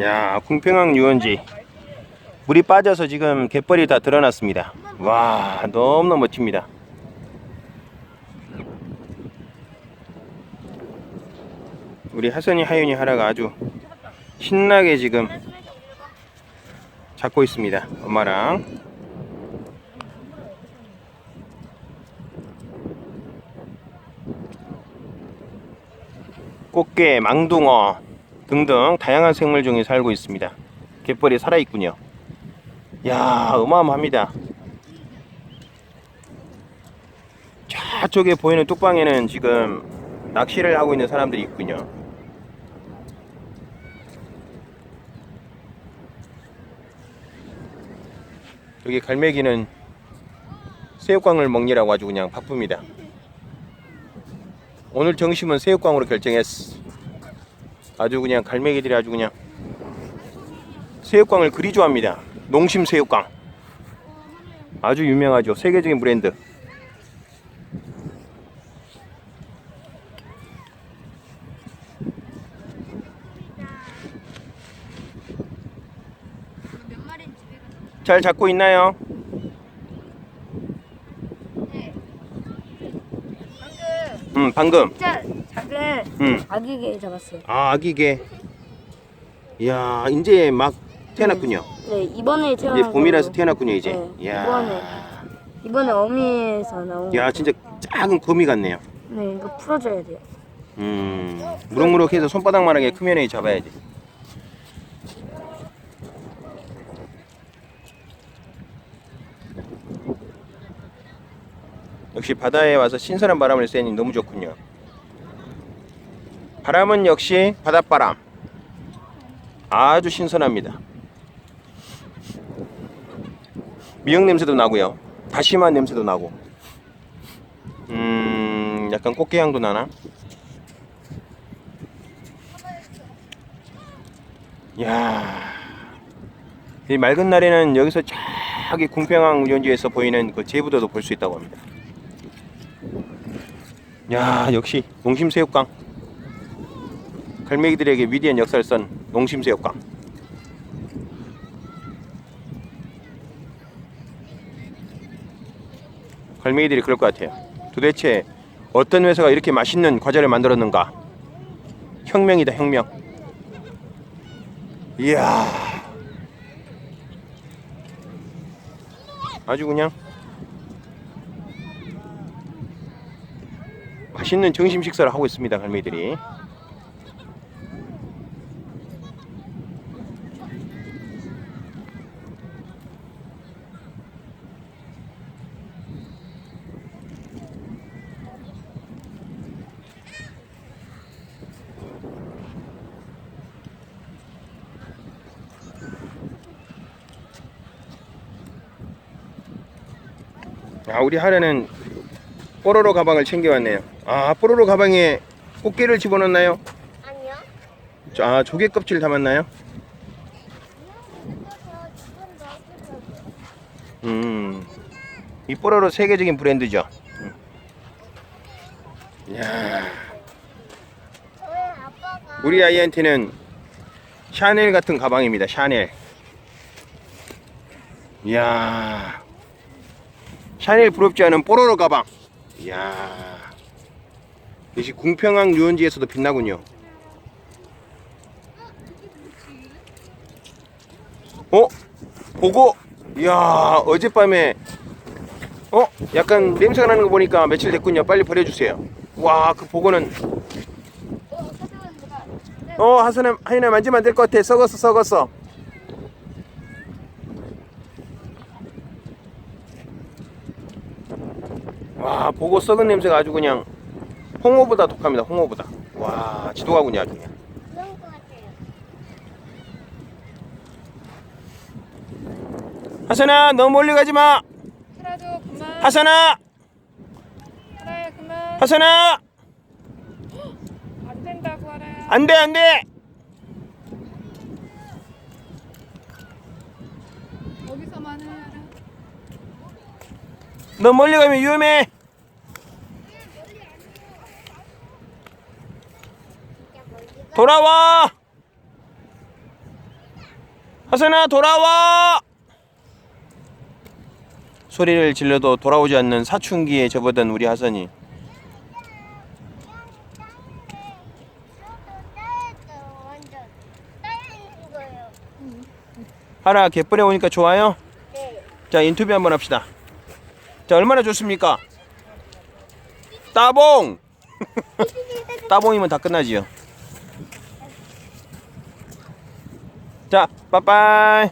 야, 궁평항 유원지. 물이 빠져서 지금 갯벌이 다 드러났습니다. 와, 너무너무 멋집니다. 우리 하선이 하윤이 하라가 아주 신나게 지금 잡고 있습니다. 엄마랑. 꽃게, 망둥어 등등 다양한 생물 종이 살고 있습니다. 갯벌이 살아있군요. 야 어마어마합니다. 저쪽에 보이는 뚝방에는 지금 낚시를 하고 있는 사람들이 있군요. 여기 갈매기는 새우깡을 먹느라고 아주 그냥 바쁩니다. 오늘 정심은 새우깡으로 결정했어. 아주 그냥 갈매기들이 아주 그냥 새우깡을 그리 좋아합니다. 농심 새우깡. 아주 유명하죠. 세계적인 브랜드. 잘 잡고 있나요? 네. 방금 음, 방금. 진짜 작은 음. 아기개 잡았어요. 아, 아기개. 이야, 이제 막 태어났군요. 네 이번에 태어난 이제 봄이라서 거고. 태어났군요, 이제. 네, 이야. 이번에 이번에 어미에서 나온. 야, 진짜 작은 거미 같네요. 네 이거 풀어줘야 돼요. 음, 무럭무럭해서 손바닥만하게 크면 애 잡아야지. 역시 바다에 와서 신선한 바람을 쐬니 너무 좋군요. 바람은 역시 바닷바람. 아주 신선합니다. 미역 냄새도 나고요. 다시마 냄새도 나고. 음, 약간 꽃게 향도 나나? 야, 이 맑은 날에는 여기서 저기 궁평항 유원지에서 보이는 그 제부도도 볼 수 있다고 합니다. 야, 역시 농심새우깡. 갈매기들에게 위대한 역사를 쓴 농심새우깡. 갈매기들이 그럴 것 같아요. 도대체 어떤 회사가 이렇게 맛있는 과자를 만들었는가? 혁명이다, 혁명. 이야. 아주 그냥 맛있는 점심 식사를 하고 있습니다, 갈매기들이. 아, 우리 하려는 뽀로로 가방을 챙겨왔네요. 아, 뽀로로 가방에 꽃게를 집어넣나요? 아니요. 아, 조개 껍질 담았나요? 음, 이 뽀로로 세계적인 브랜드죠. 음. 이야, 우리 아이한테는 샤넬 같은 가방입니다. 샤넬. 이야, 샤넬 부럽지 않은 뽀로로 가방. 이야, 역시 궁평항 유원지에서도 빛나군요. 어? 보고? 이야, 어젯밤에, 어? 약간 냄새가 나는 거 보니까 며칠 됐군요. 빨리 버려주세요. 와, 그 보고는, 어, 하선아, 하인아 만지면 안 될 것 같아. 썩었어, 썩었어. 와, 보고 썩은 냄새가 아주 그냥 홍어보다 독합니다. 홍어보다. 와, 지도가군요, 아주 그냥. 하선아, 너무 멀리 가지 마. 하라도 그만. 하선아, 하라야 그만. 하선아, 안 된다고 하라야. 안 돼, 안 돼. 거기서만 해. 하라. 너 멀리 가면 위험해. 돌아와. 하선아 돌아와 소리를 질러도 돌아오지 않는 사춘기에 접어든 우리 하선이. 하나 갯벌에 오니까 좋아요? 네. 자 인터뷰 한번 합시다 자 얼마나 좋습니까? 따봉! 따봉이면 다 끝나지요. 자 빠빠이